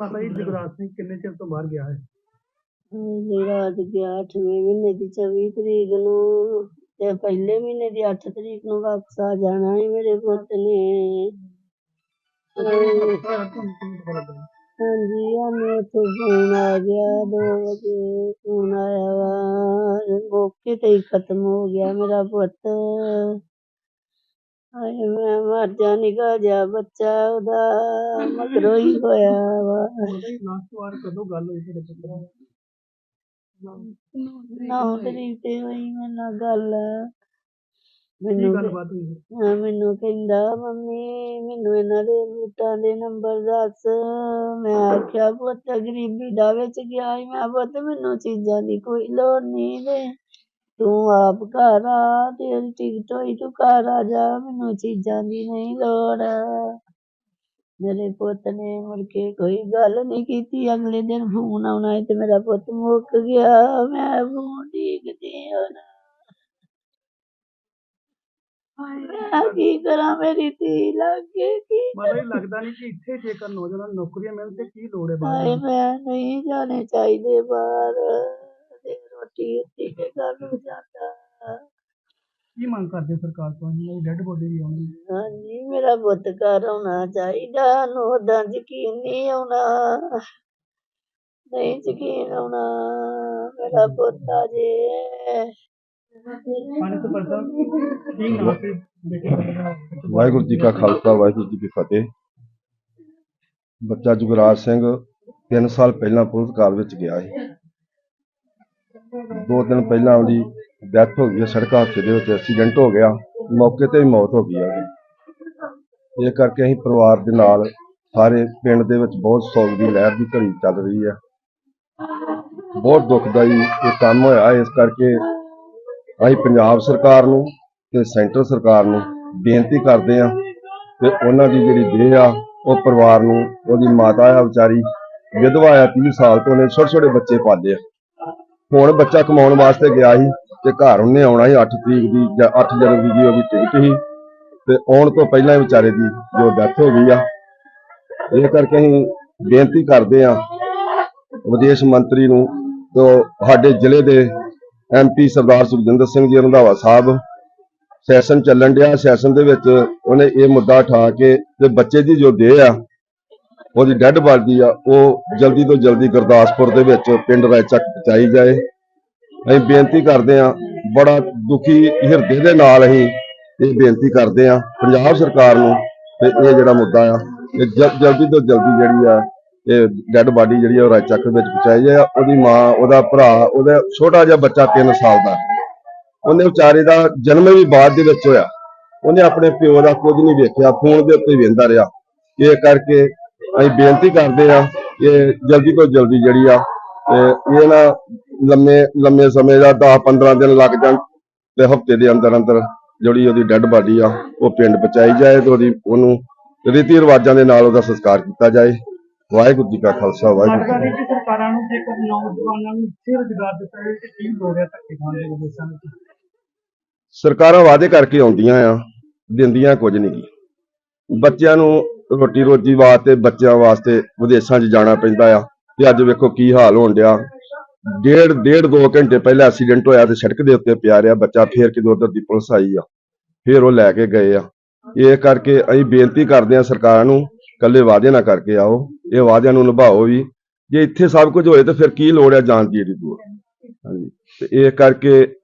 ਮਾਤਾ ਜੀ ਜਗਰਾਜ ਸਿੰਘ ਕਿੰਨੇ ਚਿਰ ਤੋਂ ਬਾਹਰ ਗਿਆ ਹੈ? ਮੇਰਾ ਅੱਜ ਗਿਆ 8ਵੇਂ ਮਹੀਨੇ ਦੀ 24 ਤਰੀਕ ਨੂੰ ਤੇ ਪਹਿਲੇ ਮਹੀਨੇ ਦੀ 8 ਤਰੀਕ ਨੂੰ ਵਾਪਸ ਆ ਜਾਣਾ ਹੈ ਮੇਰੇ ਪੁੱਤ ਨੇ। ਹਾਂਜੀ ਸਾਨੂੰ ਉੱਥੋਂ ਫੋਨ ਆ ਗਿਆ 2 ਵਜੇ ਫੋਨ ਆਇਆ ਵਾ। ਮੌਕੇ ਤੇ ਹੀ ਖਤਮ ਹੋ ਗਿਆ ਮੇਰਾ ਪੁੱਤ। ਹਾਏ ਮੈਂ ਮਰ ਜਾ ਨਿਕਾ ਜਾ ਬੱਚਾ ਉਹਦਾ ਮਗਰੋਂ ਹੀ ਹੋਇਆ ਵਾ। ਲਾਸਟ ਵਾਰ ਕਦੋਂ ਗੱਲ ਹੋਈ ਤੁਹਾਡੇ ਪੁੱਤਰ ਨਾਲ? ਨੌ ਤਰੀਕ ਤੇ ਹੋਈ ਮੇਰੇ ਨਾਲ ਗੱਲ। ਮੈਨੂੰ ਗੱਲਬਾਤ ਹੋਈ? ਹਾਂ, ਮੈਨੂੰ ਕਹਿੰਦਾ ਮੰਮੀ ਮੈਨੂੰ ਇਹਨਾਂ ਦੇ ਬੂਟਾਂ ਦੇ ਨੰਬਰ ਦੱਸ। ਮੈਂ ਆਖਿਆ ਪੁੱਤ ਗਰੀਬੀ ਦਾ ਵਿੱਚ ਗਿਆ ਮੈਂ ਪੁੱਤ ਮੈਨੂੰ ਚੀਜ਼ਾਂ ਦੀ ਕੋਈ ਲੋੜ ਨਹੀਂ ਤੇ ਤੂੰ ਆਪ ਘਰ ਆ ਤੇਰੀ ਟਿਕਟ ਹੋਈ ਤੂੰ ਘਰ ਆ ਜਾ ਮੈਨੂੰ ਚੀਜ਼ਾਂ ਦੀ ਨਹੀਂ ਲੋੜ। ਮੇਰੇ ਪੁੱਤ ਨੇ ਮੁੜ ਕੇ ਕੋਈ ਗੱਲ ਨਹੀਂ ਕੀਤੀ ਅਗਲੇ ਦਿਨ ਫੋਨ ਆਉਣਾ ਤੇ ਮੇਰਾ ਪੁੱਤ ਮੁੱਕ ਗਿਆ ਮੈਂ ਫੋਨ ਡੀਕਦੀ ਹੁਣ ਮੈਂ ਕੀ ਕਰਾਂ ਮੇਰੀ ਧੀ ਲੱਗੇ ਕੀ ਜੀ ਲੱਗਦਾ ਨਹੀਂ ਕਿ ਇੱਥੇ ਜੇਕਰ ਨੌਜਵਾਨ ਨੌਕਰੀਆਂ ਮਿਲਣ ਤੇ ਕੀ ਲੋੜ ਹੈ ਬਾਹਰ? ਹਾਏ? ਮੈਂ ਨਹੀਂ ਜਾਣੇ ਚਾਹੀਦੇ ਬਾਹਰ। ਤੇ ਕੇ ਜਾਂਦਾ। ਮੰਗ ਕਰਦੇ ਸਰਕਾਰ ਤੋਂ? ਇਹਨਾਂ ਦੀ ਡੈੱਡ ਬੋਡੀ ਵੀ ਆਉਣੀ। ਹਾਂਜੀ ਮੇਰਾ ਪੁੱਤ ਘਰ ਆਉਣਾ ਚਾਹੀਦਾ ਨੂੰ ਓਦਾਂ ਯਕੀਨ ਨਹੀਂ ਆਉਣਾ। ਨਹੀਂ ਯਕੀਨ ਆਉਣਾ ਮੇਰਾ ਪੁੱਤ ਆ ਜੇ। ਕੀ ਤੇ ਬੇਟੇ? ਵਾਹਿਗੁਰੂ ਜੀ ਕਾ ਖਾਲਸਾ ਵਾਹਿਗੁਰੂ ਜੀ ਕੀ ਫਤਿਹ। ਬੱਚਾ ਜੁਗਰਾਜ ਸਿੰਘ 3 ਸਾਲ ਪਹਿਲਾਂ ਪੁਲਿਸ ਕਾਰ ਵਿੱਚ ਗਿਆ ਸੀ। ਦੋ ਦਿਨ ਪਹਿਲਾਂ ਉਹਦੀ ਡੈਥ ਹੋ ਗਈ ਹੈ, ਸੜਕ ਹਾਦਸੇ ਦੇ ਵਿੱਚ ਐਕਸੀਡੈਂਟ ਹੋ ਗਿਆ, ਮੌਕੇ ਤੇ ਹੀ ਮੌਤ ਹੋ ਗਈ ਹੈ ਉਹਦੀ। ਇਹ ਕਰਕੇ ਅਸੀਂ ਪਰਿਵਾਰ ਦੇ ਨਾਲ ਸਾਰੇ ਪਿੰਡ ਦੇ ਵਿੱਚ ਬਹੁਤ ਸੋਗ ਦੀ ਲਹਿਰ ਦੀ ਘੜੀ ਚੱਲ ਰਹੀ ਹੈ। ਬਹੁਤ ਦੁਖਦਾਈ ਇਹ ਕੰਮ ਹੋਇਆ, ਇਸ ਕਰਕੇ ਅਸੀਂ ਪੰਜਾਬ ਸਰਕਾਰ ਨੂੰ ਤੇ ਸੈਂਟਰ ਸਰਕਾਰ ਨੂੰ ਬੇਨਤੀ ਕਰਦੇ ਆ ਤੇ ਉਹਨਾਂ ਦੀ ਜਿਹੜੀ ਦੇਹ ਆ, ਉਹ ਪਰਿਵਾਰ ਨੂੰ, ਉਹਦੀ ਮਾਤਾ ਆ ਵਿਚਾਰੀ, ਵਿਧਵਾ ਆ 30 ਸਾਲ ਤੋਂ ਉਹਨੇ ਛੋਟੇ ਛੋਟੇ ਬੱਚੇ ਪਾਲੇ ਆ। ਹੁਣ ਬੱਚਾ ਕਮਾਉਣ ਵਾਸਤੇ ਗਿਆ ਸੀ ਤੇ ਘਰ ਉਹਨੇ ਆਉਣਾ ਸੀ 8 ਤਰੀਕ ਦੀ ਜਾਂ 8 ਜਨਵਰੀ ਦੀ ਉਹਦੀ ਟਿਕਟ ਸੀ ਤੇ ਆਉਣ ਤੋਂ ਪਹਿਲਾਂ ਵਿਚਾਰੇ ਦੀ ਜੋ ਡੈਥ ਹੋ ਗਈ ਆ। ਇਹ ਕਰਕੇ ਅਸੀਂ ਬੇਨਤੀ ਕਰਦੇ ਆ ਵਿਦੇਸ਼ ਮੰਤਰੀ ਨੂੰ ਤੋਂ ਸਾਡੇ ਜ਼ਿਲ੍ਹੇ ਦੇ ਐਮਪੀ ਸਰਦਾਰ ਸੁਖਜਿੰਦਰ ਸਿੰਘ ਜੀ ਰੰਧਾਵਾ ਸਾਹਿਬ, ਸੈਸ਼ਨ ਚੱਲਣ ਡਿਆ, ਸੈਸ਼ਨ ਦੇ ਵਿੱਚ ਉਹਨੇ ਇਹ ਮੁੱਦਾ ਉਠਾ ਕੇ ਤੇ ਬੱਚੇ ਦੀ ਜੋ ਦੇਹ ਆ ਉਹਦੀ ਡੈੱਡ ਬਾਡੀ ਆ, ਉਹ ਜਲਦੀ ਤੋਂ ਜਲਦੀ ਗੁਰਦਾਸਪੁਰ ਦੇ ਵਿੱਚ ਪਿੰਡ ਰਾਏਚੱਕ ਪਹੁੰਚਾਈ ਜਾਏ। ਅਸੀਂ ਬੇਨਤੀ ਕਰਦੇ ਆ ਬੜਾ ਦੁਖੀ ਹਿਰਦੇ ਦੇ ਨਾਲ ਅਸੀਂ ਇਹ ਬੇਨਤੀ ਕਰਦੇ ਆ ਪੰਜਾਬ ਸਰਕਾਰ ਨੂੰ ਤੇ ਇਹ ਜਿਹੜਾ ਮੁੱਦਾ ਆ, ਇਹ ਜਲਦੀ ਤੋਂ ਜਲਦੀ ਜਿਹੜੀ ਆ, ਇਹ ਡੈੱਡ ਬਾਡੀ ਜਿਹੜੀ ਆ ਉਹ ਰਾਏਚੱਕ ਵਿੱਚ ਪਹੁੰਚਾਈ ਜਾਏ। ਉਹਦੀ ਮਾਂ, ਉਹਦਾ ਭਰਾ, ਉਹਦਾ ਛੋਟਾ ਜਿਹਾ ਬੱਚਾ 3 ਸਾਲ ਦਾ। ਉਹਨੇ ਵਿਚਾਰੇ ਦਾ ਜਨਮ ਵੀ ਬਾਅਦ ਦੇ ਵਿੱਚ ਹੋਇਆ। ਉਹਨੇ ਆਪਣੇ ਪਿਓ ਦਾ ਕੁਝ ਨਹੀਂ ਵੇਖਿਆ, ਫੋਨ ਦੇ ਉੱਤੇ ਵੇਂਦਾ ਰਿਹਾ। ਇਹ ਕਰਕੇ ਅਸੀਂ ਬੇਨਤੀ ਕਰਦੇ ਆ ਕਿ ਜਲਦੀ ਤੋਂ ਜਲਦੀ ਜਿਹੜੀ ਆ ਇਹ ਇਹ ਨਾ ਲੰਮੇ ਲੰਮੇ ਸਮੇਂ ਦਾ 10 15 ਦਿਨ ਲੱਗ ਜਾਣ ਤੇ ਹਫ਼ਤੇ ਦੇ ਅੰਦਰ ਅੰਦਰ ਜਿਹੜੀ ਉਹਦੀ ਡੈੱਡ ਬਾਡੀ ਆ ਉਹ ਪਿੰਡ ਪਹੁੰਚਾਈ ਜਾਏ ਤੇ ਉਹਦੀ ਉਹਨੂੰ ਰੀਤੀ ਰਿਵਾਜਾਂ ਦੇ ਨਾਲ ਉਹਦਾ ਸੰਸਕਾਰ ਕੀਤਾ ਜਾਏ। ਵਾਹਿਗੁਰੂ ਜੀ ਕਾ ਖਾਲਸਾ ਵਾਹਿਗੁਰੂ ਜੀ ਕੀ ਸਰਕਾਰਾਂ ਨੂੰ ਜੇਕਰ ਨੌਜਵਾਨਾਂ ਨੂੰ ਇੱਥੇ ਰੁਜ਼ਗਾਰ ਦਿੱਤਾ ਜਾਵੇ ਤੇ ਕੀ ਹੈ ਧੱਕੇ ਖਾਣ ਦੇ ਵਿਦੇਸ਼ਾਂ ਵਿੱਚ। ਸਰਕਾਰਾਂ ਵਾਅਦੇ ਕਰਕੇ ਆਉਂਦੀਆਂ ਆ ਦਿੰਦੀਆਂ ਕੁਝ ਨਹੀਂ। ਬੱਚਿਆਂ ਨੂੰ ਰੋਟੀ ਰੋਜੀ ਵਾਸਤੇ, ਬੱਚਿਆਂ ਵਾਸਤੇ, ਵਿਦੇਸ਼ਾਂ 'ਚ ਜਾਣਾ ਪੈਂਦਾ ਆ। ਤੇ ਅੱਜ ਵੇਖੋ ਕੀ ਹਾਲ ਹੋਣ ਡਿਆ। ਡੇਢ ਡੇਢ ਦੋ ਘੰਟੇ ਪਹਿਲਾਂ ਐਕਸੀਡੈਂਟ ਹੋਇਆ ਤੇ ਸੜਕ ਦੇ ਉੱਤੇ ਪਿਆ ਰਿਹਾ ਬੱਚਾ। ਫੇਰ ਕਿਦੋਂ ਉਧਰ ਦੀ ਪੁਲਿਸ ਆਈ ਆ। ਫੇਰ ਉਹ ਲੈ ਕੇ ਗਏ ਆ। ਇਹ ਕਰਕੇ ਅਸੀਂ ਬੇਨਤੀ ਕਰਦੇ ਆ ਸਰਕਾਰਾਂ ਨੂੰ ਕੱਲੇ ਵਾਅਦੇ ਨਾ ਕਰਕੇ ਆਓ। ਇਹ ਵਾਅਦਿਆਂ ਨੂੰ ਨਿਭਾਓ ਵੀ। ਜੇ ਇੱਥੇ ਸਭ ਕੁਝ ਹੋਏ ਤਾਂ ਫਿਰ ਕੀ ਲੋੜ ਹੈ ਜਾਣ ਦੀ ਜਿਹੜੀ ਦੂਰ? ਹਾਂਜੀ। ਤੇ ਇਹ ਕਰਕੇ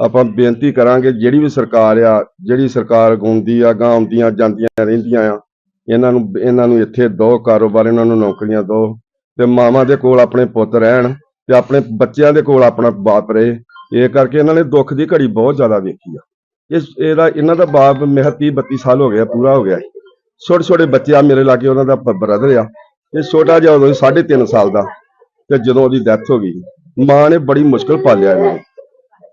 ਆਪਾਂ ਬੇਨਤੀ ਕਰਾਂਗੇ, ਜਿਹੜੀ ਵੀ ਸਰਕਾਰ ਆ, ਜਿਹੜੀ ਸਰਕਾਰ ਗਾਉਂਦੀ ਆ ਗਾਂ ਆਉਂਦੀਆਂ ਜਾਂਦੀਆਂ ਰਹਿੰਦੀਆਂ ਆ ਇਹਨਾਂ ਨੂੰ ਇਹਨਾਂ ਨੂੰ ਇੱਥੇ ਦੋ ਕਾਰੋਬਾਰ, ਇਹਨਾਂ ਨੂੰ ਨੌਕਰੀਆਂ ਦੋ ਤੇ ਮਾਵਾਂ ਦੇ ਕੋਲ ਆਪਣੇ ਪੁੱਤ ਰਹਿਣ ਤੇ ਆਪਣੇ ਬੱਚਿਆਂ ਦੇ ਕੋਲ ਆਪਣਾ ਬਾਪ ਰਹੇ। ਇਹ ਕਰਕੇ ਇਹਨਾਂ ਨੇ ਦੁੱਖ ਦੀ ਘੜੀ ਬਹੁਤ ਜ਼ਿਆਦਾ ਵੇਖੀ ਆ। ਇਸ, ਇਹਦਾ, ਇਹਨਾਂ ਦਾ ਬਾਪ ਮੇਰਾ 30 32 ਸਾਲ ਹੋ ਗਿਆ, ਪੂਰਾ ਹੋ ਗਿਆ। ਛੋਟੇ ਛੋਟੇ ਬੱਚੇ ਆ ਮੇਰੇ ਲਾਗੇ, ਉਹਨਾਂ ਦਾ ਬ੍ਰਦਰ ਆ। ਇਹ ਛੋਟਾ ਜਿਹਾ ਉਦੋਂ 3.5 ਸਾਲ ਦਾ ਤੇ ਜਦੋਂ ਉਹਦੀ ਡੈਥ ਹੋ ਗਈ। ਮਾਂ ਨੇ ਬੜੀ ਮੁਸ਼ਕਲ ਪਾਲਿਆ ਇਹਨਾਂ ਨੂੰ।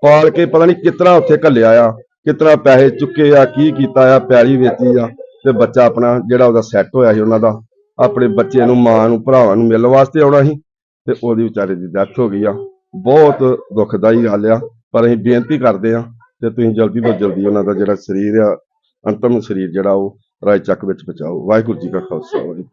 ਪਾਲ ਕੇ ਪਤਾ ਨਹੀਂ ਕਿਤਨਾ ਉੱਥੇ ਘੱਲਿਆ ਆ, ਕਿਤਨਾ ਪੈਸੇ ਚੁੱਕੇ ਆ, ਕੀ ਕੀਤਾ ਆ, ਪੈਲੀ ਵੇਚੀ ਆ। ਤੇ ਬੱਚਾ ਆਪਣਾ ਜਿਹੜਾ ਉਹਦਾ ਸੈੱਟ ਹੋਇਆ ਸੀ ਉਹਨਾਂ ਦਾ, ਆਪਣੇ ਬੱਚੇ ਨੂੰ, ਮਾਂ ਨੂੰ, ਭਰਾਵਾਂ ਨੂੰ ਮਿਲਣ ਵਾਸਤੇ ਆਉਣਾ ਸੀ ਤੇ ਉਹਦੀ ਵਿਚਾਰੇ ਦੀ ਡੈਥ ਹੋ ਗਈ ਆ। ਬਹੁਤ ਦੁਖਦਾਈ ਗੱਲ ਆ, ਪਰ ਅਸੀਂ ਬੇਨਤੀ ਕਰਦੇ ਆ ਤੇ ਤੁਸੀਂ ਜਲਦੀ ਤੋਂ ਜਲਦੀ ਉਹਨਾਂ ਦਾ ਜਿਹੜਾ ਸਰੀਰ ਆ, ਅੰਤਮ ਸਰੀਰ ਜਿਹੜਾ ਉਹ ਰਾਏ ਚੱਕ ਵਿੱਚ ਪਹੁੰਚਾਓ। ਵਾਹਿਗੁਰੂ ਜੀ ਕਾ ਖਾਲਸਾ, ਵਾਹਿਗੁਰੂ